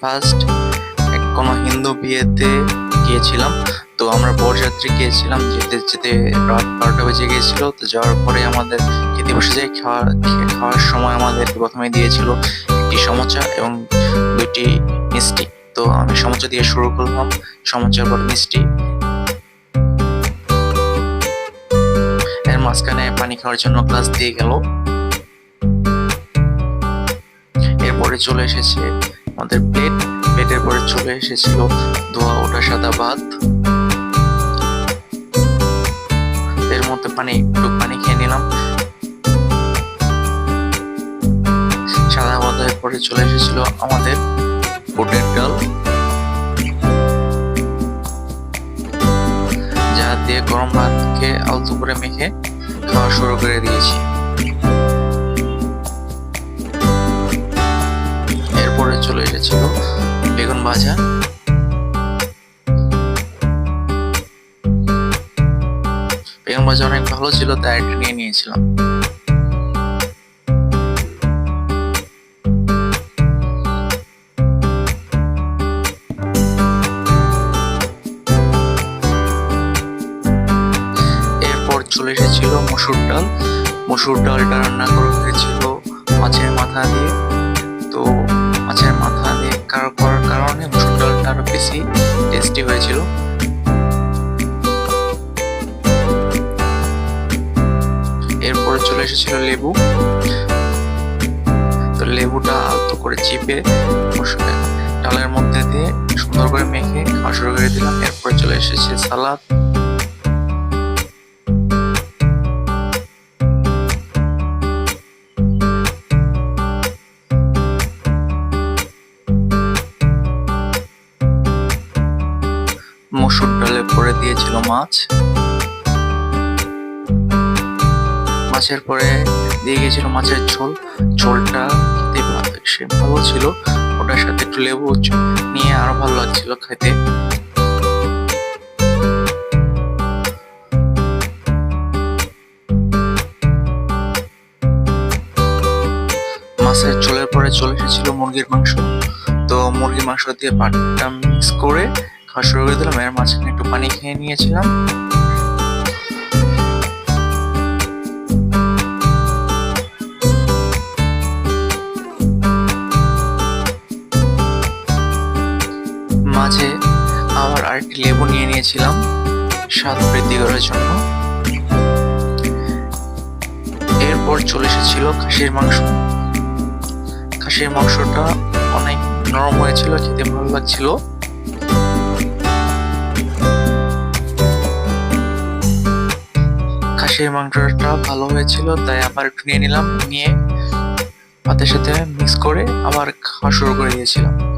First কোনো হিন্দু বিয়েতে গিয়েছিলাম। তো আমরা বরযাত্রী গিয়েছিলাম, যেতে যেতে রাত বারোটা বেজে গিয়েছিল। তো যাওয়ার পরে আমাদের খেতে বসে যাই খাওয়া খাওয়ার সময় আমাদের প্রথমে দিয়েছিল একটি সমোচা এবং দুটি মিষ্টি। তো আমি সমোচা দিয়ে শুরু করলাম, সমোচার পর মিষ্টি। এর মাঝখানে পানি খাওয়ার জন্য গ্লাস দিয়ে গেল। এরপরে চলে এসেছে আমাদের প্লেট প্লেটের পরে চলে এসেছিল ধোয়া, ওটা সাদা ভাত। এর মধ্যে পানি, একটু পানি খেয়ে নিলাম। সাদা ভাতের পরে চলে এসেছিল আমাদের বুটের ডাল। যা দিয়ে গরম ভাতকে আলতু করে মেখে খাওয়া শুরু করে দিয়েছি। ভাজা বেগুন ভাজা অনেক ভালো ছিল, তাই একটা নিয়ে নিয়েছিলাম। এরপর চলে এসেছিল মসুর ডাল। মসুর ডালটা রান্না করা হয়েছিল মাছের মাথা দিয়ে। বেশি টেস্টি হয়েছিল। এরপর চলে এসেছিল লেবু। তো লেবুটা আলতো করে চিপে ডালের মধ্যে দিয়ে সুন্দর করে মেখে খাওয়া শুরু করে দিলাম। এরপর চলে এসেছে সালাদ। মসুর ডালে পরে দিয়েছিল মাছ। মাছের পরে দিয়ে গিয়েছিল মাছের ঝোল। ঝোলটা সে ভালো ছিল। ওটার সাথে একটু লেবু নিয়ে আরও ভালো লাগছিল খেতে। মাছের ঝোলের পরে চলে এসেছিল মুরগির মাংস। তো মুরগির মাংস দিয়ে পাটটা মিক্স করে খাওয়া শুরু করে দিলাম এর মাঝখানে একটু পানি খেয়ে নিয়েছিলাম। মাঝে আবার আরেকটি লেবু নিয়ে নিয়েছিলাম, স্বাদ বৃদ্ধি করার জন্য। এরপর চলে এসেছিল খাসির মাংস। খাসির মাংসটা অনেক নরম হয়েছিল, খেতে ভালো লাগছিল। খাসির মাংসটা ভালো হয়েছিল, তাই আবার একটু নিয়ে নিলাম, নিয়ে ভাতের সাথে মিক্স করে আবার খাওয়া শুরু করে দিয়েছিলাম।